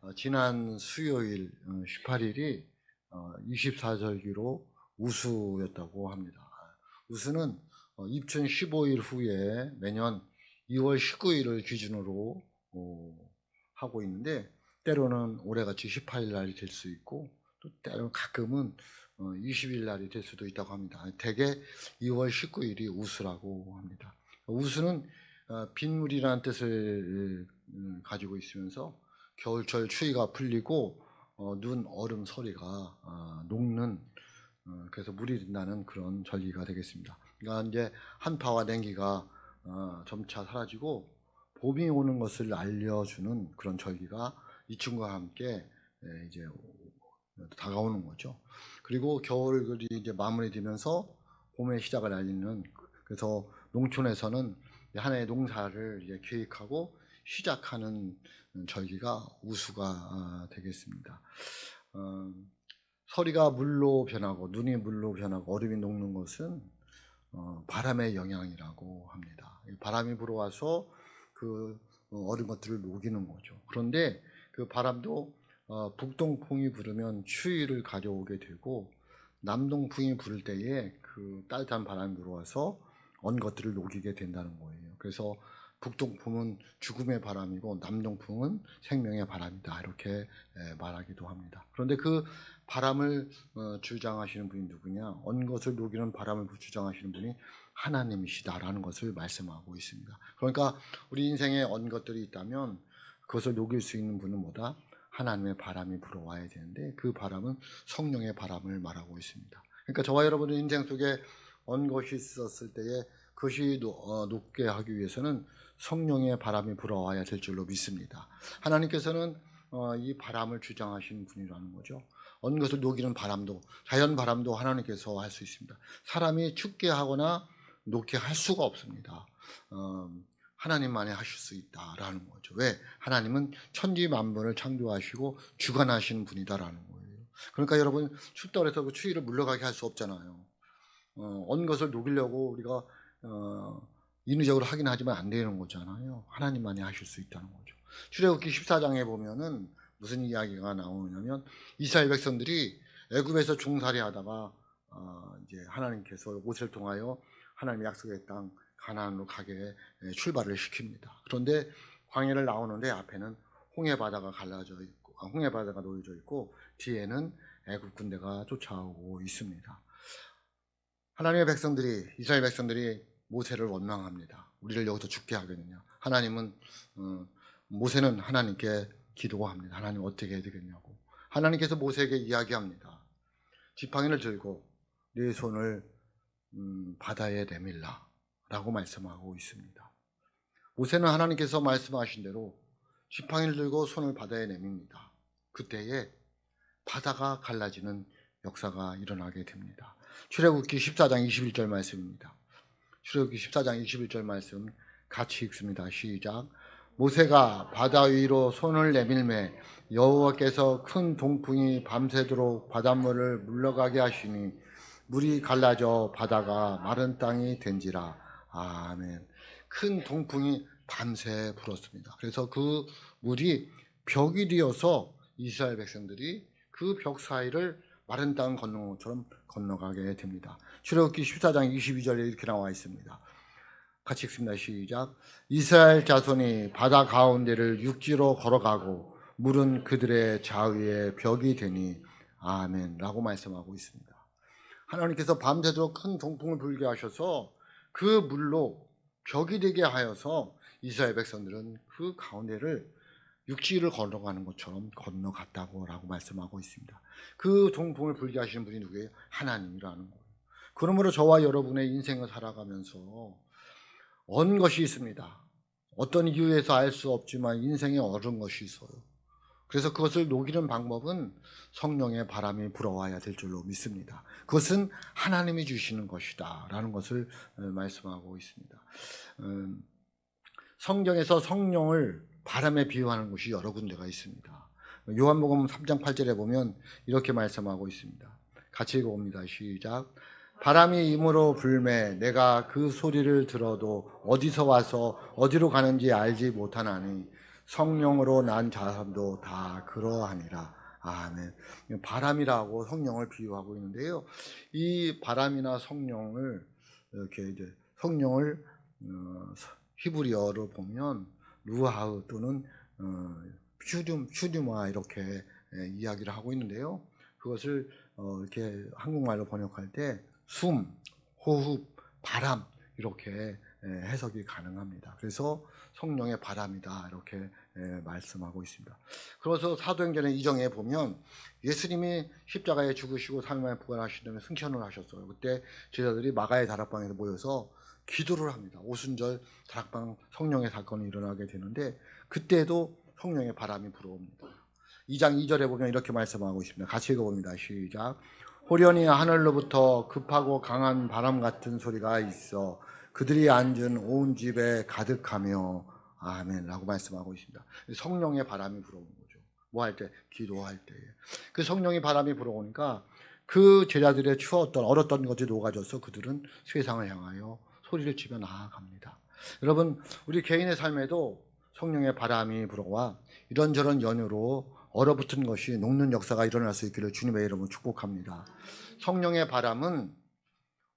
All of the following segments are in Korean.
어, 지난 수요일 18일이 24절기로 우수였다고 합니다. 우수는 어, 입춘 15일 후에 매년 2월 19일을 기준으로 어, 하고 있는데 때로는 올해같이 18일 날이 될 수 있고 또 때로는 가끔은 20일 날이 될 수도 있다고 합니다. 대개 2월 19일이 우수라고 합니다. 우수는 어, 빗물이라는 뜻을 음, 가지고 있으면서 겨울철 추위가 풀리고 어, 눈, 얼음, 서리가 아, 녹는 어, 그래서 물이 된다는 그런 절기가 되겠습니다. 그러니까 이제 한파와 냉기가 어, 점차 사라지고 봄이 오는 것을 알려주는 그런 절기가 이춘과 함께 예, 이제 다가오는 거죠. 그리고 겨울이 이제 마무리되면서 봄의 시작을 알리는 그래서 농촌에서는 한 해의 농사를 이제 계획하고 시작하는 절기가 우수가 아, 되겠습니다. 어, 서리가 물로 변하고 눈이 물로 변하고 얼음이 녹는 것은 어, 바람의 영향이라고 합니다. 바람이 불어와서 그 어, 얼은 것들을 녹이는 거죠. 그런데 그 바람도 어, 북동풍이 불으면 추위를 가져오게 되고 남동풍이 불을 때에 그 따뜻한 바람이 불어와서 언 것들을 녹이게 된다는 거예요. 그래서 북동풍은 죽음의 바람이고 남동풍은 생명의 바람이다 이렇게 말하기도 합니다. 그런데 그 바람을 어, 주장하시는 분이 누구냐? 언 것을 녹이는 바람을 주장하시는 분이 하나님이시다라는 것을 말씀하고 있습니다. 그러니까 우리 인생에 언 것들이 있다면 그것을 녹일 수 있는 분은 뭐다? 하나님의 바람이 불어와야 되는데 그 바람은 성령의 바람을 말하고 있습니다. 그러니까 저와 여러분의 인생 속에 언 것이 있었을 때에 그것이 어, 높게 하기 위해서는 성령의 바람이 불어와야 될 줄로 믿습니다. 하나님께서는 어, 이 바람을 주장하시는 분이라는 거죠. 언 것을 녹이는 바람도 자연 바람도 하나님께서 할 수 있습니다. 사람이 춥게 하거나 녹게 할 수가 없습니다. 어, 하나님만이 하실 수 있다라는 거죠. 왜? 하나님은 천지 만물을 창조하시고 주관하시는 분이다라는 거예요. 그러니까 여러분 춥다 그래서 그 추위를 물러가게 할 수 없잖아요. 어, 언 것을 녹이려고 우리가 어, 인위적으로 하긴 하지만 안 되는 거잖아요. 하나님만이 하실 수 있다는 거죠. 출애굽기 14장에 보면은 무슨 이야기가 나오냐면 이스라엘 백성들이 애굽에서 종살이 하다가 어, 이제 하나님께서 모세를 통하여 하나님 약속의 땅 가나안으로 가게 출발을 시킵니다. 그런데 광야를 나오는데 앞에는 홍해 바다가 갈라져 있고 아, 홍해 바다가 놓여져 있고 뒤에는 애굽 군대가 쫓아오고 있습니다. 하나님의 백성들이 이스라엘 백성들이 모세를 원망합니다. 우리를 여기서 죽게 하겠느냐? 하나님은 어, 모세는 하나님께 기도합니다. 하나님 어떻게 해야 되겠냐고. 하나님께서 모세에게 이야기합니다. 지팡이를 들고 네 손을 음, 바다에 내밀라 라고 말씀하고 있습니다. 모세는 하나님께서 말씀하신 대로 지팡이를 들고 손을 바다에 내밉니다. 그때에 바다가 갈라지는 역사가 일어나게 됩니다. 출애굽기 14장 21절 말씀입니다. 출애굽기 14장 21절 말씀 같이 읽습니다. 시작. 모세가 바다 위로 손을 내밀매 여호와께서 큰 동풍이 밤새도록 바닷물을 물러가게 하시니 물이 갈라져 바다가 마른 땅이 된지라. 아멘. 큰 동풍이 밤새 불었습니다. 그래서 그 물이 벽이 되어서 이스라엘 백성들이 그 벽 사이를 마른 땅 건너는 것처럼 건너가게 됩니다. 출애굽기 14장 22절에 이렇게 나와 있습니다. 같이 읽습니다. 시작. 이스라엘 자손이 바다 가운데를 육지로 걸어가고 물은 그들의 좌위에 벽이 되니 아멘라고 말씀하고 있습니다. 하나님께서 밤새도록 큰 동풍을 불게 하셔서 그 물로 벽이 되게 하여서 이스라엘 백성들은 그 가운데를 육지를 걸어가는 것처럼 건너갔다고 라고 말씀하고 있습니다. 그 동풍을 불게 하시는 분이 누구예요? 하나님이라는 거예요. 그러므로 저와 여러분의 인생을 살아가면서 언 것이 있습니다. 어떤 이유에서 알 수 없지만 인생에 얼은 것이 있어요. 그래서 그것을 녹이는 방법은 성령의 바람이 불어와야 될 줄로 믿습니다. 그것은 하나님이 주시는 것이다. 라는 것을 어, 말씀하고 있습니다. 음, 성경에서 성령을 바람에 비유하는 곳이 여러 군데가 있습니다. 요한복음 3장 8절에 보면 이렇게 말씀하고 있습니다. 같이 읽어봅니다. 시작. 바람이 임으로 불매 내가 그 소리를 들어도 어디서 와서 어디로 가는지 알지 못하나니 성령으로 난 자람도 다 그러하니라. 아멘. 바람이라고 성령을 비유하고 있는데요. 이 바람이나 성령을 이렇게 이제 성령을 어, 히브리어로 보면 루하우 또는 어, 슈듐 슈듐화 이렇게 예, 이야기를 하고 있는데요. 그것을 어, 이렇게 한국말로 번역할 때 숨, 호흡, 바람 이렇게 예, 해석이 가능합니다. 그래서 성령의 바람이다 이렇게 예, 말씀하고 있습니다. 그래서 사도행전의 이정에 보면 예수님이 십자가에 죽으시고 3일 만에 부활하신 다음에 승천을 하셨어요. 그때 제자들이 마가의 다락방에서 모여서 기도를 합니다. 오순절 다락방 성령의 사건이 일어나게 되는데 그때도 성령의 바람이 불어옵니다. 2장 2절에 보면 이렇게 말씀하고 있습니다. 같이 읽어봅니다. 시작. 호련히 하늘로부터 급하고 강한 바람 같은 소리가 있어 그들이 앉은 온 집에 가득하며 아멘라고 말씀하고 있습니다. 성령의 바람이 불어오는 거죠. 뭐 할 때? 기도할 때. 그 성령의 바람이 불어오니까 그 제자들의 추웠던 얼었던 것이 녹아져서 그들은 세상을 향하여 소리를 치며 나아갑니다. 여러분, 우리 개인의 삶에도 성령의 바람이 불어와 이런저런 연유로 얼어붙은 것이 녹는 역사가 일어날 수 있기를 주님의 이름으로 축복합니다. 성령의 바람은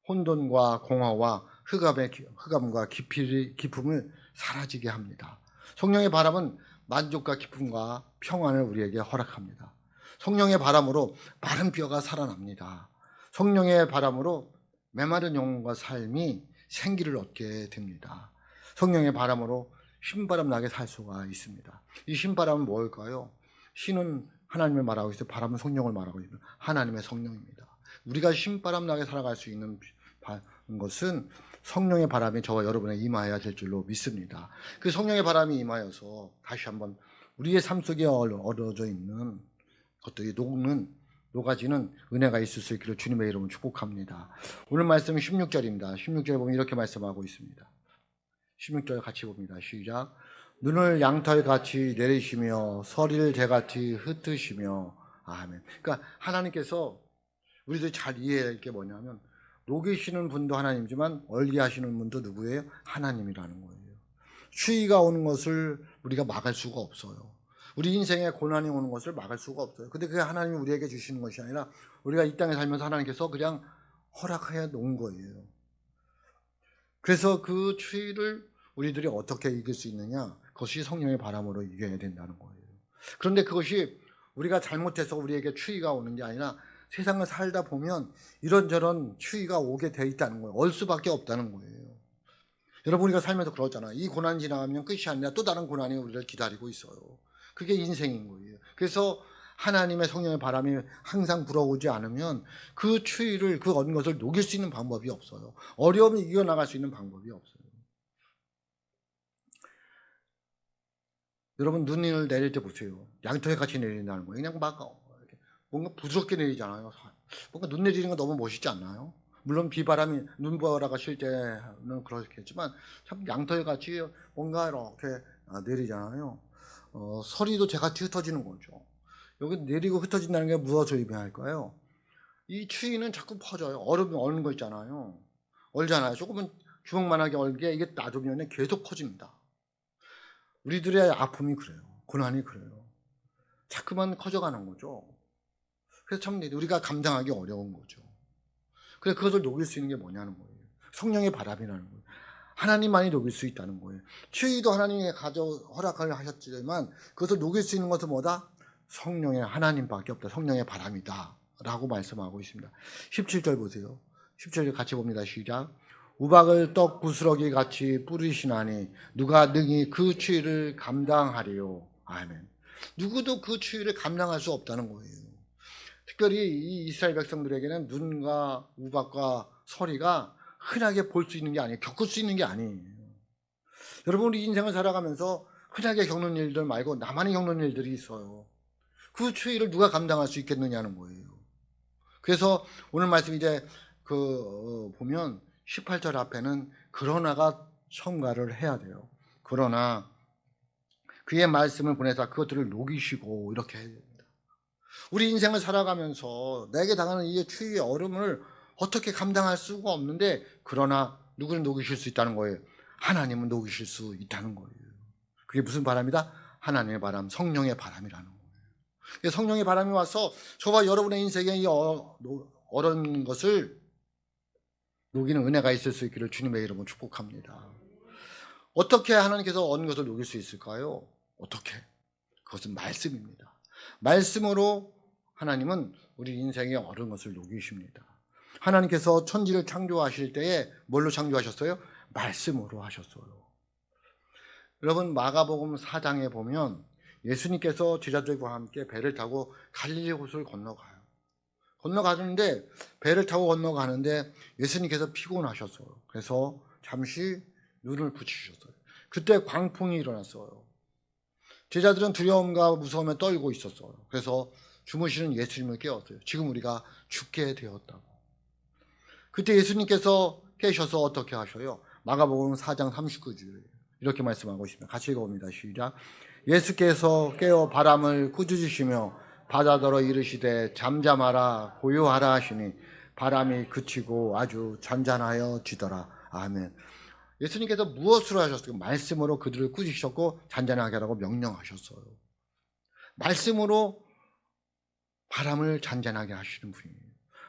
혼돈과 공허와 흑암의 기- 흑암과 깊이, 기품을 사라지게 합니다. 성령의 바람은 만족과 기쁨과 평안을 우리에게 허락합니다. 성령의 바람으로 마른 뼈가 살아납니다. 성령의 바람으로 메마른 영혼과 삶이 생기를 얻게 됩니다. 성령의 바람으로 신바람 나게 살 수가 있습니다. 이 신바람은 뭘까요? 신은 하나님을 말하고 있어요. 바람은 성령을 말하고 있습니다. 하나님의 성령입니다. 우리가 신바람 나게 살아갈 수 있는 바- 것은 성령의 바람이 저와 여러분의 임하여야 될 줄로 믿습니다. 그 성령의 바람이 임하여서 다시 한번 우리의 삶 속에 얼- 어우러져 있는 것들이 녹는 녹아지는 은혜가 있을 수 있기를 주님의 이름으로 축복합니다. 오늘 말씀은 16절입니다. 16절에 보면 이렇게 말씀하고 있습니다. 16절 같이 봅니다. 시작. 눈을 양털 같이 내리시며 서리를 개같이 흩으시며 아멘. 그러니까 하나님께서 우리들이 잘 이해할 게 뭐냐면 녹이시는 분도 하나님이지만 얼게 하시는 분도 누구예요? 하나님이라는 거예요. 추위가 오는 것을 우리가 막을 수가 없어요. 우리 인생에 고난이 오는 것을 막을 수가 없어요. 근데 그게 하나님이 우리에게 주시는 것이 아니라 우리가 이 땅에 살면서 하나님께서 그냥 허락해 놓은 거예요. 그래서 그 추위를 우리들이 어떻게 이길 수 있느냐? 그것이 성령의 바람으로 이겨야 된다는 거예요. 그런데 그것이 우리가 잘못해서 우리에게 추위가 오는 게 아니라 세상을 살다 보면 이런저런 추위가 오게 돼 있다는 거예요. 얼 수밖에 없다는 거예요. 여러분 우리가 살면서 그러잖아. 이 고난 지나가면 끝이 아니라 또 다른 고난이 우리를 기다리고 있어요. 그게 인생인 거예요. 그래서 하나님의 성령의 바람이 항상 불어오지 않으면 그 추위를 그 얻은 것을 녹일 수 있는 방법이 없어요. 어려움을 이겨나갈 수 있는 방법이 없어요. 여러분 눈을 내릴 때 보세요. 양털 같이 내린다는 거예요. 그냥 막 뭔가 부드럽게 내리잖아요. 뭔가 눈 내리는 거 너무 멋있지 않나요? 물론 비바람이 눈보라가 실 때는 그렇겠지만 참 양털 같이 뭔가 이렇게 아, 내리잖아요. 어, 서리도 제같이 흩어지는 거죠. 여기 내리고 흩어진다는 게 무엇을 의미할까요? 이 추위는 자꾸 퍼져요. 얼음이 얼는 거 있잖아요. 얼잖아요. 조금은 주먹만하게 얼게 이게 놔두면 계속 퍼집니다. 우리들의 아픔이 그래요. 고난이 그래요. 자꾸만 커져가는 거죠. 그래서 참 우리가 감당하기 어려운 거죠. 그래서 그것을 녹일 수 있는 게 뭐냐는 거예요. 성령의 바람이라는 거예요. 하나님만이 녹일 수 있다는 거예요. 추위도 하나님이 가져 허락을 하셨지만 그것을 녹일 수 있는 것은 뭐다? 성령의 하나님밖에 없다. 성령의 바람이다. 라고 말씀하고 있습니다. 17절 보세요. 17절 같이 봅니다. 시작. 우박을 떡 부스러기 같이 뿌리시나니 누가 능히 그 추위를 감당하리요. 아멘. 누구도 그 추위를 감당할 수 없다는 거예요. 특별히 이 이스라엘 백성들에게는 눈과 우박과 서리가 흔하게 볼 수 있는 게 아니에요. 겪을 수 있는 게 아니에요. 여러분 우리 인생을 살아가면서 흔하게 겪는 일들 말고 나만이 겪는 일들이 있어요. 그 추위를 누가 감당할 수 있겠느냐는 거예요. 그래서 오늘 말씀 이제 그 어, 보면 18절 앞에는 그러나가 첨가를 해야 돼요. 그러나 그의 말씀을 보내서 그것들을 녹이시고 이렇게 해야 됩니다. 우리 인생을 살아가면서 내게 당하는 이 추위의 얼음을 어떻게 감당할 수가 없는데 그러나 누구는 녹이실 수 있다는 거예요. 하나님은 녹이실 수 있다는 거예요. 그게 무슨 바람이다? 하나님의 바람, 성령의 바람이라는 거예요. 성령의 바람이 와서 저와 여러분의 인생에 이 어, 노- 어려운 것을 녹이는 은혜가 있을 수 있기를 주님의 이름으로 축복합니다. 어떻게 하나님께서 얻은 것을 녹일 수 있을까요? 어떻게? 그것은 말씀입니다. 말씀으로 하나님은 우리 인생에 어려운 것을 녹이십니다. 하나님께서 천지를 창조하실 때에 뭘로 창조하셨어요? 말씀으로 하셨어요. 여러분 마가복음 4장에 보면 예수님께서 제자들과 함께 배를 타고 갈릴리 호수를 건너가요. 건너가는데 배를 타고 건너가는데 예수님께서 피곤하셨어요. 그래서 잠시 눈을 붙이셨어요. 그때 광풍이 일어났어요. 제자들은 두려움과 무서움에 떨고 있었어요. 그래서 주무시는 예수님을 깨웠어요. 지금 우리가 죽게 되었다고. 그때 예수님께서 깨셔서 어떻게 하셔요? 마가복음 4장 39절 이렇게 말씀하고 있습니다. 같이 읽어봅니다. 시작. 예수께서 깨어 바람을 꾸짖으시며 바다더러 이르시되 잠잠하라 고요하라 하시니 바람이 그치고 아주 잔잔하여 지더라. 아멘. 예수님께서 무엇으로 하셨어요? 말씀으로 그들을 꾸짖으셨고 잔잔하게 하라고 명령하셨어요. 말씀으로 바람을 잔잔하게 하시는 분이에요.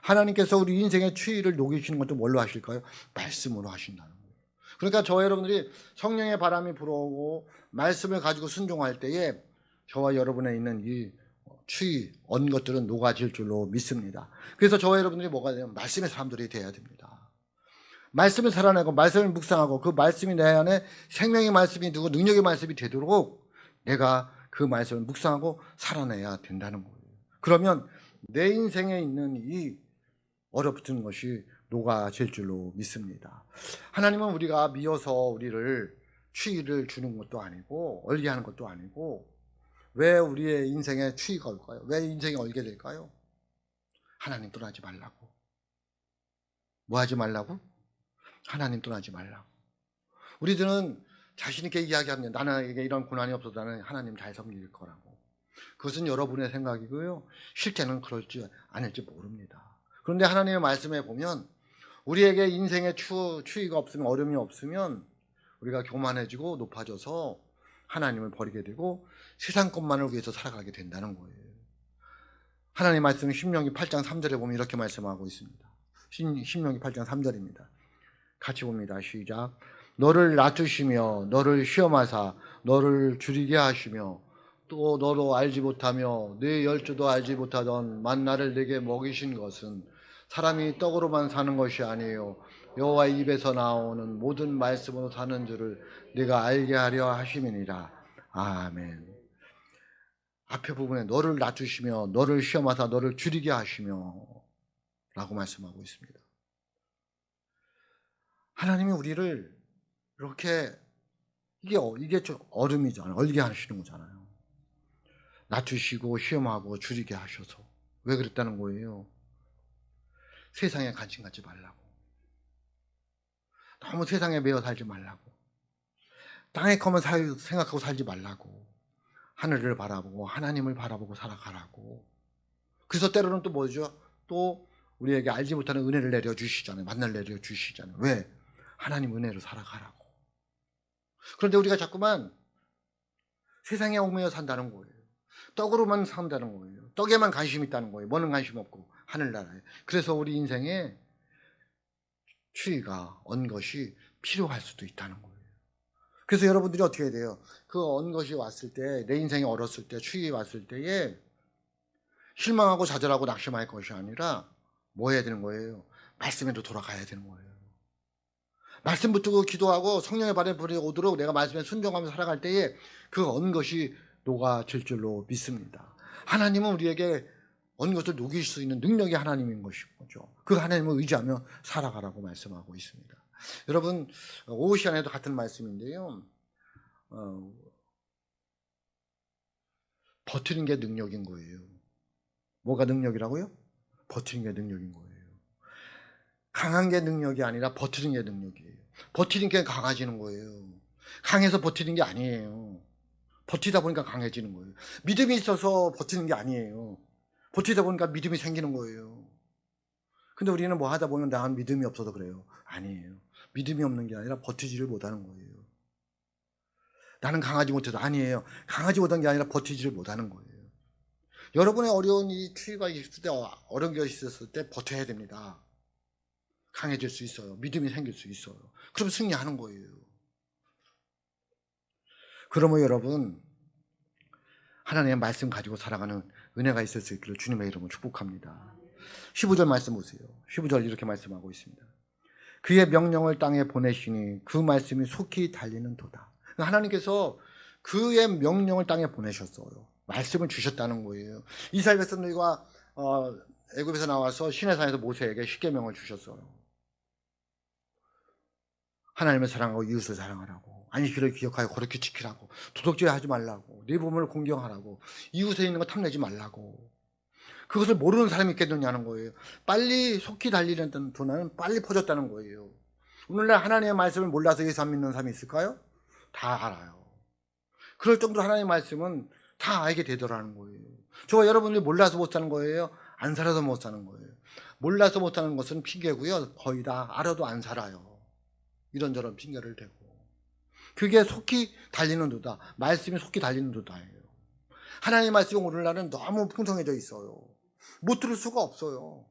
하나님께서 우리 인생의 추위를 녹이시는 것도 뭘로 하실까요? 말씀으로 하신다는 거예요. 그러니까 저 여러분들이 성령의 바람이 불어오고 말씀을 가지고 순종할 때에 저와 여러분에 있는 이 추위, 언 것들은 녹아질 줄로 믿습니다. 그래서 저와 여러분들이 뭐가 되냐면 말씀의 사람들이 돼야 됩니다. 말씀을 살아내고 말씀을 묵상하고 그 말씀이 내 안에 생명의 말씀이 되고 능력의 말씀이 되도록 내가 그 말씀을 묵상하고 살아내야 된다는 거예요. 그러면 내 인생에 있는 이 얼어붙은 것이 녹아질 줄로 믿습니다. 하나님은 우리가 미워서 우리를 추위를 주는 것도 아니고 얼게 하는 것도 아니고 왜 우리의 인생에 추위가 올까요? 왜 인생이 얼게 될까요? 하나님 떠나지 말라고. 뭐 하지 말라고? 하나님 떠나지 말라고. 우리들은 자신있게 이야기합니다. 나에게 이런 고난이 없어도 나는 하나님 잘 섬길 거라고. 그것은 여러분의 생각이고요. 실제는 그럴지 아닐지 모릅니다. 그런데 하나님의 말씀에 보면 우리에게 인생에 추, 추위가 없으면 어려움이 없으면 우리가 교만해지고 높아져서 하나님을 버리게 되고 세상 것만을 위해서 살아가게 된다는 거예요. 하나님 말씀은 신명기 8장 3절에 보면 이렇게 말씀하고 있습니다. 신, 신명기 8장 3절입니다. 같이 봅니다. 시작. 너를 낮추시며 너를 시험하사 너를 줄이게 하시며 또 너로 알지 못하며 네 열주도 알지 못하던 만나를 내게 먹이신 것은 사람이 떡으로만 사는 것이 아니에요. 여호와 입에서 나오는 모든 말씀으로 사는 줄을 네가 알게 하려 하심이니라. 아멘. 앞에 부분에 너를 낮추시며 너를 시험하사 너를 줄이게 하시며 라고 말씀하고 있습니다. 하나님이 우리를 이렇게 이게 어- 이게 좀 얼음이잖아요. 얼게 하시는 거잖아요. 낮추시고 시험하고 줄이게 하셔서 왜 그랬다는 거예요? 세상에 관심 갖지 말라고. 너무 세상에 매여 살지 말라고. 땅에 거만 살, 생각하고 살지 말라고. 하늘을 바라보고 하나님을 바라보고 살아가라고. 그래서 때로는 또 뭐죠? 또 우리에게 알지 못하는 은혜를 내려 주시잖아요. 만날 내려 주시잖아요. 왜? 하나님 은혜로 살아가라고. 그런데 우리가 자꾸만 세상에 얽매여 산다는 거예요. 떡으로만 산다는 거예요. 떡에만 관심 있다는 거예요. 뭐는 관심 없고 하늘나라에. 그래서 우리 인생에 추위가 언 것이 필요할 수도 있다는 거예요. 그래서 여러분들이 어떻게 해야 돼요? 그 언 것이 왔을 때, 내 인생이 얼었을 때, 추위 왔을 때에 실망하고 좌절하고 낙심할 것이 아니라 뭐 해야 되는 거예요? 말씀에도 돌아가야 되는 거예요. 말씀 붙들고 기도하고 성령의 발에 불이 오도록 내가 말씀에 순종하며 살아갈 때에 그 언 것이 녹아질 줄로 믿습니다. 하나님은 우리에게 언 것을 녹일 수 있는 능력이 하나님인 것이죠. 그 하나님을 의지하며 살아가라고 말씀하고 있습니다. 여러분 오후 시간에도 같은 말씀인데요. 어, 버티는 게 능력인 거예요. 뭐가 능력이라고요? 버티는 게 능력인 거예요. 강한 게 능력이 아니라 버티는 게 능력이에요. 버티는 게 강해지는 거예요. 강해서 버티는 게 아니에요. 버티다 보니까 강해지는 거예요. 믿음이 있어서 버티는 게 아니에요. 버티다 보니까 믿음이 생기는 거예요. 근데 우리는 뭐 하다 보면 난 믿음이 없어서 그래요. 아니에요. 믿음이 없는 게 아니라 버티지를 못하는 거예요. 나는 강하지 못해도 아니에요. 강하지 못한 게 아니라 버티지를 못하는 거예요. 여러분의 어려운 이 추위가 있을 때 어, 어려운 것이 있었을 때 버텨야 됩니다. 강해질 수 있어요. 믿음이 생길 수 있어요. 그럼 승리하는 거예요. 그러면 여러분 하나님의 말씀 가지고 살아가는 은혜가 있을 수 있기를 주님의 이름으로 축복합니다. 15절 말씀 보세요. 15절 이렇게 말씀하고 있습니다. 그의 명령을 땅에 보내시니 그 말씀이 속히 달리는 도다. 하나님께서 그의 명령을 땅에 보내셨어요. 말씀을 주셨다는 거예요. 이스라엘 백성들과 어, 애굽에서 나와서 시내산에서 모세에게 십계명을 주셨어요. 하나님을 사랑하고 이웃을 사랑하라고 안식일을 기억하여 그렇게 지키라고 도덕질 하지 말라고 네 몸을 공경하라고 이웃에 있는 거 탐내지 말라고 그것을 모르는 사람이 있겠느냐는 거예요. 빨리 속히 달리는 도나는 빨리 퍼졌다는 거예요. 오늘날 하나님의 말씀을 몰라서 예수 안 믿는 사람이 있을까요? 다 알아요. 그럴 정도로 하나님의 말씀은 다 알게 되더라는 거예요. 저와 여러분들이 몰라서 못 사는 거예요? 안 살아서 못 사는 거예요. 몰라서 못 사는 것은 핑계고요. 거의 다 알아도 안 살아요. 이런저런 핑계를 대고. 그게 속히 달리는 도다. 말씀이 속히 달리는 도다예요. 하나님의 말씀이 오늘날은 너무 풍성해져 있어요. 못 들을 수가 없어요.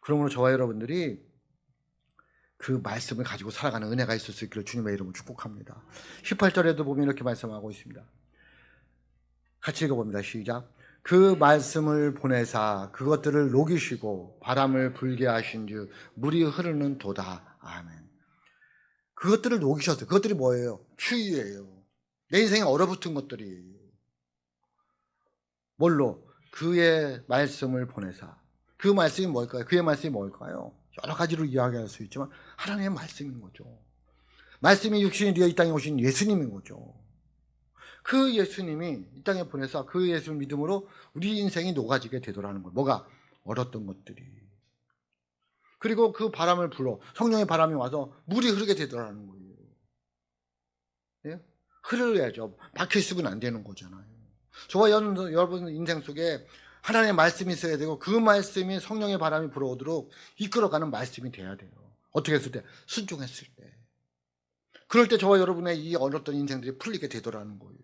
그러므로 저와 여러분들이 그 말씀을 가지고 살아가는 은혜가 있을 수 있기를 주님의 이름으로 축복합니다. 18절에도 보면 이렇게 말씀하고 있습니다. 같이 읽어봅니다. 시작. 그 말씀을 보내사 그것들을 녹이시고 바람을 불게 하신 즉 물이 흐르는 도다. 아멘. 그것들을 녹이셨어요. 그것들이 뭐예요? 추위예요. 내 인생에 얼어붙은 것들이에요. 뭘로? 그의 말씀을 보내사. 그 말씀이 뭘까요? 그의 말씀이 뭘까요? 여러 가지로 이야기할 수 있지만 하나님의 말씀인 거죠. 말씀이 육신이 되어 이 땅에 오신 예수님인 거죠. 그 예수님이 이 땅에 보내서 그 예수 믿음으로 우리 인생이 녹아지게 되더라는 거예요. 뭐가? 얼었던 것들이. 그리고 그 바람을 불어 성령의 바람이 와서 물이 흐르게 되더라는 거예요. 예? 흐르야죠. 막혀 있으면 안 되는 거잖아요. 저와 여러분 인생 속에 하나님의 말씀이 있어야 되고 그 말씀이 성령의 바람이 불어오도록 이끌어가는 말씀이 돼야 돼요. 어떻게 했을 때? 순종했을 때. 그럴 때 저와 여러분의 이 어렸던 인생들이 풀리게 되더라는 거예요.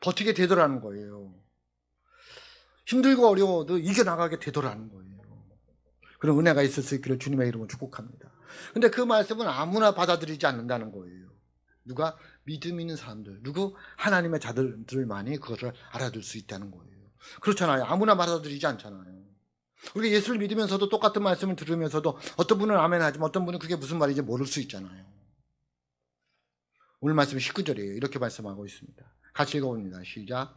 버티게 되더라는 거예요. 힘들고 어려워도 이겨나가게 되더라는 거예요. 그런 은혜가 있을 수 있기를 주님의 이름으로 축복합니다. 근데 그 말씀은 아무나 받아들이지 않는다는 거예요. 누가 믿음 있는 사람들, 누구 하나님의 자들만이 그것을 알아들 수 있다는 거예요. 그렇잖아요. 아무나 받아들이지 않잖아요. 우리가 예수를 믿으면서도 똑같은 말씀을 들으면서도 어떤 분은 아멘 하지만 어떤 분은 그게 무슨 말인지 모를 수 있잖아요. 오늘 말씀 19절이에요. 이렇게 말씀하고 있습니다. 같이 읽어봅니다. 시작.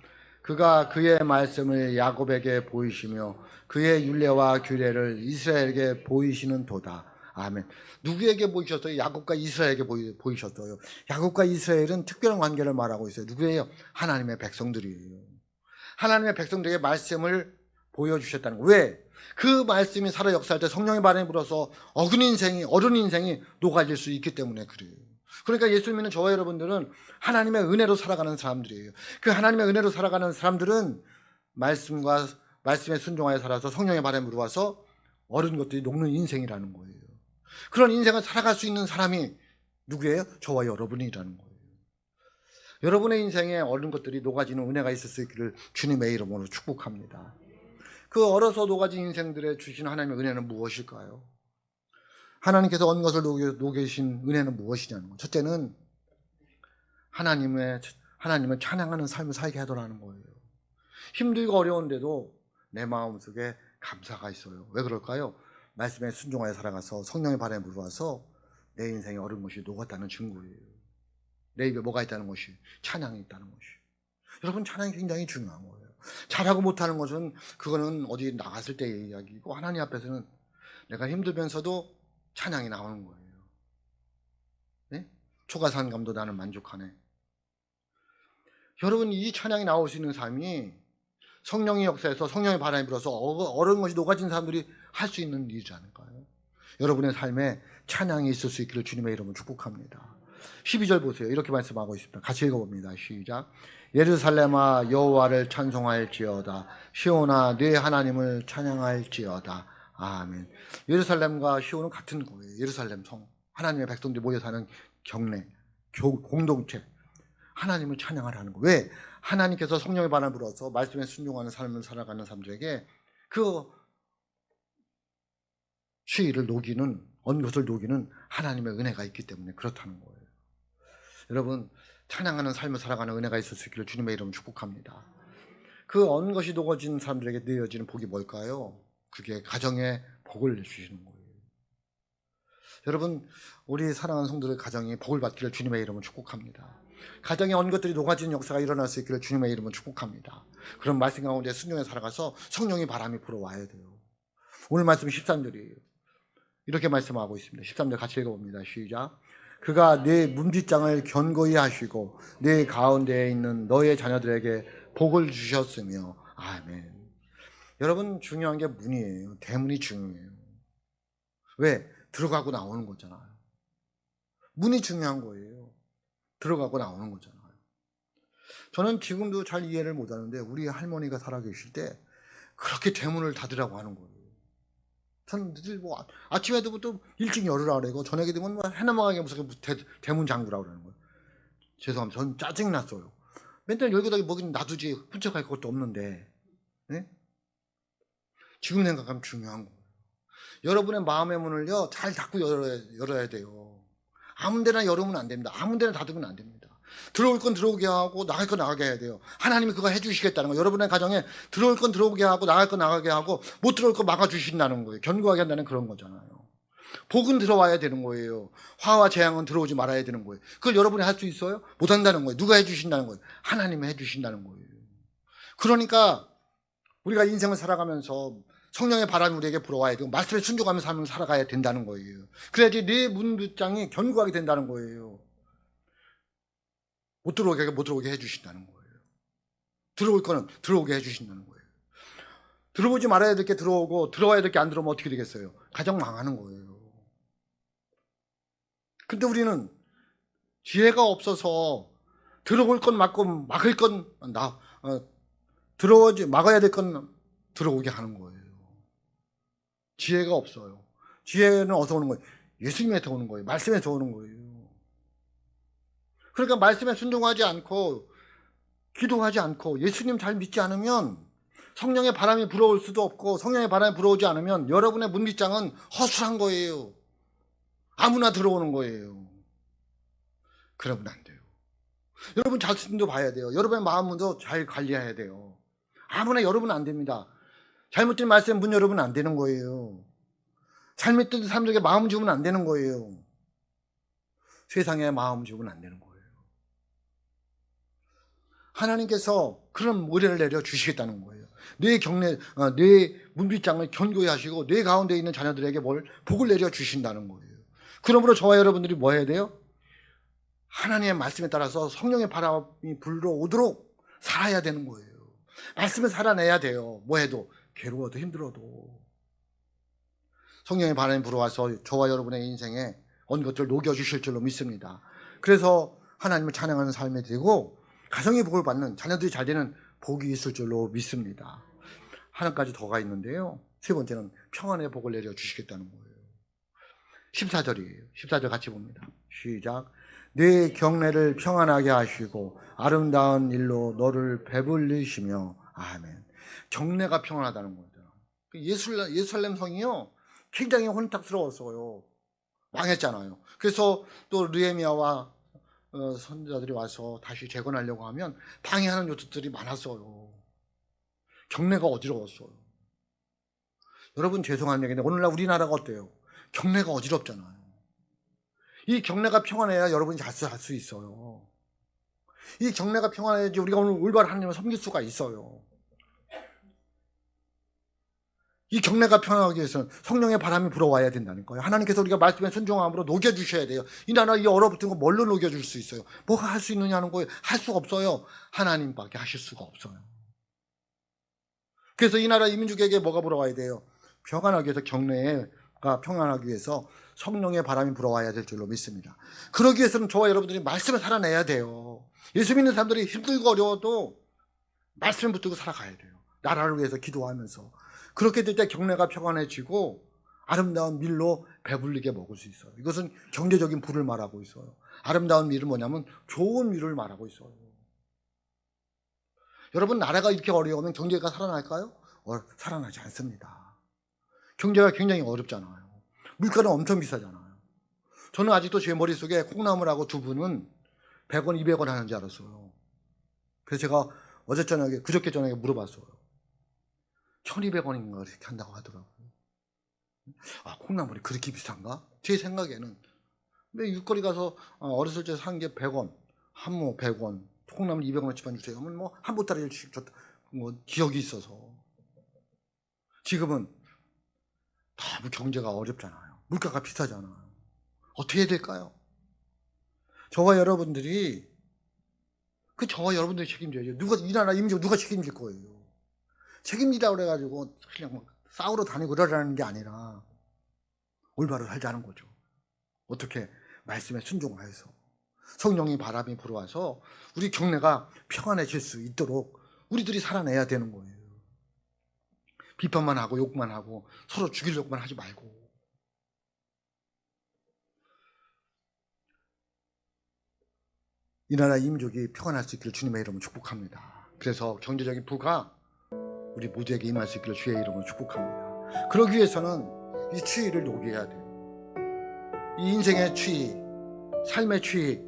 그가 그의 말씀을 야곱에게 보이시며 그의 윤례와 규례를 이스라엘에게 보이시는 도다. 아멘. 누구에게 보이셨어요? 야곱과 이스라엘에게 보이, 보이 셨어요. 야곱과 이스라엘은 특별한 관계를 말하고 있어요. 누구예요? 하나님의 백성들이에요. 하나님의 백성들에게 말씀을 보여주셨다는 거. 왜? 그 말씀이 살아 역사할 때 성령의 바람이 불어서 어근 인생이, 어른 인생이 녹아질 수 있기 때문에 그래요. 그러니까 예수 믿는 저와 여러분들은 하나님의 은혜로 살아가는 사람들이에요. 그 하나님의 은혜로 살아가는 사람들은 말씀과 말씀에 순종하여 살아서 성령의 바람이 불어와서 어른 것들이 녹는 인생이라는 거예요. 그런 인생을 살아갈 수 있는 사람이 누구예요? 저와 여러분이라는 거예요. 여러분의 인생에 어른 것들이 녹아지는 은혜가 있을 수 있기를 주님의 이름으로 축복합니다. 그 얼어서 녹아진 인생들의 주신 하나님의 은혜는 무엇일까요? 하나님께서 얻는 것을 녹여신 은혜는 무엇이냐는 거예요. 첫째는 하나님의, 하나님을 찬양하는 삶을 살게 하더라는 거예요. 힘들고 어려운데도 내 마음 속에 감사가 있어요. 왜 그럴까요? 말씀에 순종하여 살아가서 성령의 바람에 불어와서 내 인생에 얼은 것이 녹았다는 증거예요. 내 입에 뭐가 있다는 것이 찬양이 있다는 것이. 여러분 찬양이 굉장히 중요한 거예요. 잘하고 못하는 것은 그거는 어디 나갔을 때의 이야기고 하나님 앞에서는 내가 힘들면서도 찬양이 나오는 거예요. 네? 초가산감도 나는 만족하네. 여러분 이 찬양이 나올 수 있는 삶이 성령의 역사에서 성령의 바람이 불어서 어려운 것이 녹아진 사람들이 할 수 있는 일이지 않을까요? 여러분의 삶에 찬양이 있을 수 있기를 주님의 이름으로 축복합니다. 12절 보세요. 이렇게 말씀하고 있습니다. 같이 읽어봅니다. 시작. 예루살렘아 여호와를 찬송할지어다. 시온아 네 하나님을 찬양할지어다. 아멘. 예루살렘과 시온은 같은 거예요. 예루살렘 성. 하나님의 백성들이 모여 사는 경례, 교- 공동체. 하나님을 찬양하라는 거. 왜? 하나님께서 성령의 바람을 불어서 말씀에 순종하는 삶을 살아가는 사람들에게 그 추위를 녹이는 언것을 녹이는 하나님의 은혜가 있기 때문에 그렇다는 거예요. 여러분 찬양하는 삶을 살아가는 은혜가 있을 수 있기를 주님의 이름 축복합니다. 그 언것이 녹아진 사람들에게 내어지는 복이 뭘까요? 그게 가정에 복을 주시는 거예요. 여러분 우리 사랑하는 성도들 가정이 복을 받기를 주님의 이름으로 축복합니다. 가정에 언 것들이 녹아지는 역사가 일어날 수 있기를 주님의 이름으로 축복합니다. 그런 말씀 가운데 순종해 살아가서 성령의 바람이 불어와야 돼요. 오늘 말씀 13절이에요. 이렇게 말씀하고 있습니다. 13절 같이 읽어봅니다. 시작. 그가 내 문뒷장을 견고히 하시고 내 가운데에 있는 너의 자녀들에게 복을 주셨으며 아멘. 여러분 중요한 게 문이에요. 대문이 중요해요. 왜? 들어가고 나오는 거잖아요. 문이 중요한 거예요. 들어가고 나오는 거잖아요. 저는 지금도 잘 이해를 못 하는데 우리 할머니가 살아 계실 때 그렇게 대문을 닫으라고 하는 거예요. 저는 늘 뭐 아- 아침에도 또 일찍 열으라 그러고 저녁에 되면 뭐 해넘어가게 무슨 대, 대문 잠그라 그러는 거예요. 죄송합니다. 저는 짜증 났어요. 맨날 열고다가 먹이는 놔두지 훔쳐갈 것도 없는데 네? 지금 생각하면 중요한 거예요. 여러분의 마음의 문을요 잘 닫고 열어야, 열어야 돼요. 아무 데나 열으면 안 됩니다. 아무 데나 닫으면 안 됩니다. 들어올 건 들어오게 하고 나갈 건 나가게 해야 돼요. 하나님이 그거 해주시겠다는 거. 여러분의 가정에 들어올 건 들어오게 하고 나갈 건 나가게 하고 못 들어올 건 막아주신다는 거예요. 견고하게 한다는 그런 거잖아요. 복은 들어와야 되는 거예요. 화와 재앙은 들어오지 말아야 되는 거예요. 그걸 여러분이 할 수 있어요? 못 한다는 거예요. 누가 해주신다는 거예요? 하나님이 해주신다는 거예요. 그러니까 우리가 인생을 살아가면서 성령의 바람이 우리에게 불어와야 되고 말씀에 순종하며 삶을 살아가야 된다는 거예요. 그래야지 내 문두장이 견고하게 된다는 거예요. 못 들어오게 못 들어오게 해주신다는 거예요. 들어올 거는 들어오게 해주신다는 거예요. 들어오지 말아야 될 게 들어오고 들어와야 될 게 안 들어오면 어떻게 되겠어요? 가정 망하는 거예요. 근데 우리는 지혜가 없어서 들어올 건 막고 막을 건 나 어, 들어오지 막아야 될 건 들어오게 하는 거예요. 지혜가 없어요. 지혜는 어디서 오는 거예요? 예수님에서 오는 거예요. 말씀에서 오는 거예요. 그러니까 말씀에 순종하지 않고 기도하지 않고 예수님 잘 믿지 않으면 성령의 바람이 불어올 수도 없고 성령의 바람이 불어오지 않으면 여러분의 문빗장은 허술한 거예요. 아무나 들어오는 거예요. 그러면 안 돼요. 여러분 자신도 봐야 돼요. 여러분의 마음도 잘 관리해야 돼요. 아무나 열으면 안 됩니다. 잘못된 말씀 문 열으면 안 되는 거예요. 잘못된 사람들에게 마음 주면 안 되는 거예요. 세상에 마음 주면 안 되는 거예요. 하나님께서 그런 의뢰를 내려 주시겠다는 거예요. 내 경내, 어, 내 문빗장을 견고히 하시고 내 가운데 있는 자녀들에게 뭘 복을 내려 주신다는 거예요. 그러므로 저와 여러분들이 뭐 해야 돼요? 하나님의 말씀에 따라서 성령의 바람이 불러오도록 살아야 되는 거예요. 말씀을 살아내야 돼요. 뭐 해도 괴로워도 힘들어도 성령의 바람이 불어와서 저와 여러분의 인생에 온 것들 녹여주실 줄로 믿습니다. 그래서 하나님을 찬양하는 삶이 되고 가정의 복을 받는 자녀들이 잘 되는 복이 있을 줄로 믿습니다. 하나까지 더가 있는데요. 세 번째는 평안의 복을 내려 주시겠다는 거예요. 14절이에요. 14절 같이 봅니다. 시작. 내 경례를 평안하게 하시고 아름다운 일로 너를 배불리시며 아멘. 경례가 평안하다는 거죠. 예술라, 예루살렘 성이요 굉장히 혼탁스러웠어요. 망했잖아요. 그래서 또 르에미아와 어, 선자들이 와서 다시 재건하려고 하면 방해하는 요소들이 많았어요. 경례가 어지러웠어요. 여러분 죄송한 얘기인데 오늘날 우리나라가 어때요? 경례가 어지럽잖아요. 이 경례가 평안해야 여러분이 잘수 있어요. 이 경례가 평안해야지 우리가 오늘 올바른 하나님을 섬길 수가 있어요. 이 경례가 평안하기 위해서는 성령의 바람이 불어와야 된다는 거예요. 하나님께서 우리가 말씀에 순종함으로 녹여주셔야 돼요. 이 나라 이 얼어붙은 거 뭘로 녹여줄 수 있어요? 뭐가 할 수 있느냐는 거예요. 할 수가 없어요. 하나님밖에 하실 수가 없어요. 그래서 이 나라 이민족에게 뭐가 불어와야 돼요? 평안하기 위해서 경례가 평안하기 위해서 성령의 바람이 불어와야 될 줄로 믿습니다. 그러기 위해서는 저와 여러분들이 말씀을 살아내야 돼요. 예수 믿는 사람들이 힘들고 어려워도 말씀을 붙들고 살아가야 돼요. 나라를 위해서 기도하면서. 그렇게 될 때 경례가 평안해지고 아름다운 밀로 배불리게 먹을 수 있어요. 이것은 경제적인 부를 말하고 있어요. 아름다운 밀은 뭐냐면 좋은 밀을 말하고 있어요. 여러분 나라가 이렇게 어려우면 경제가 살아날까요? 어, 살아나지 않습니다. 경제가 굉장히 어렵잖아요. 물가는 엄청 비싸잖아요. 저는 아직도 제 머릿속에 콩나물하고 두부는 100원, 200원 하는 줄 알았어요. 그래서 제가 어제 저녁에, 그저께 저녁에 물어봤어요. 1200원인가 이렇게 한다고 하더라고요. 아, 콩나물이 그렇게 비싼가? 제 생각에는. 근데 육거리 가서 어, 어렸을 때 산 게 100원, 한모 100원, 콩나물 200원어치만 주세요. 하면 뭐 한 보따리를 줬다. 뭐 기억이 있어서. 지금은 너무 경제가 어렵잖아요. 물가가 비싸잖아요. 어떻게 해야 될까요? 저와 여러분들이 그 저와 여러분들이 책임져야죠. 누가 이 나라 임조 누가 책임질 거예요? 책임지라고 그래가지고 그냥 막 싸우러 다니고 그러라는 게 아니라 올바로 살자는 거죠. 어떻게 말씀에 순종하여서 성령의 바람이 불어와서 우리 경내가 평안해질 수 있도록 우리들이 살아내야 되는 거예요. 비판만 하고 욕만 하고 서로 죽이려고만 하지 말고 이 나라 이민족이 평안할 수 있기를 주님의 이름으로 축복합니다. 그래서 경제적인 부가 우리 모두에게 임할 수 있기를 주의 이름으로 축복합니다. 그러기 위해서는 이 추위를 녹여야 돼요. 이 인생의 추위, 삶의 추위,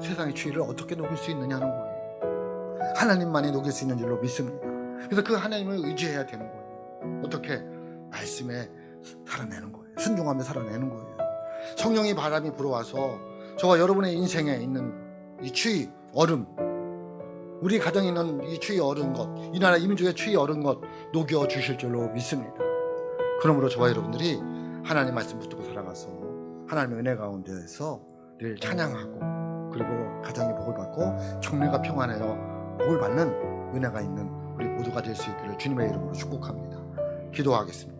세상의 추위를 어떻게 녹일 수 있느냐는 거예요. 하나님만이 녹일 수 있는 줄로 믿습니다. 그래서 그 하나님을 의지해야 되는 거예요. 어떻게? 말씀에 살아내는 거예요. 순종하며 살아내는 거예요. 성령의 바람이 불어와서 저와 여러분의 인생에 있는 이 추위, 얼음, 우리 가정에 있는 이 추위 얼은 것, 이 나라 이민족의 추위 얼은 것 녹여 주실 줄로 믿습니다. 그러므로 저와 여러분들이 하나님 말씀 붙들고 살아가서 하나님의 은혜 가운데에서 늘 찬양하고 그리고 가정이 복을 받고 청내가 평안하여 복을 받는 은혜가 있는 우리 모두가 될 수 있기를 주님의 이름으로 축복합니다. 기도하겠습니다.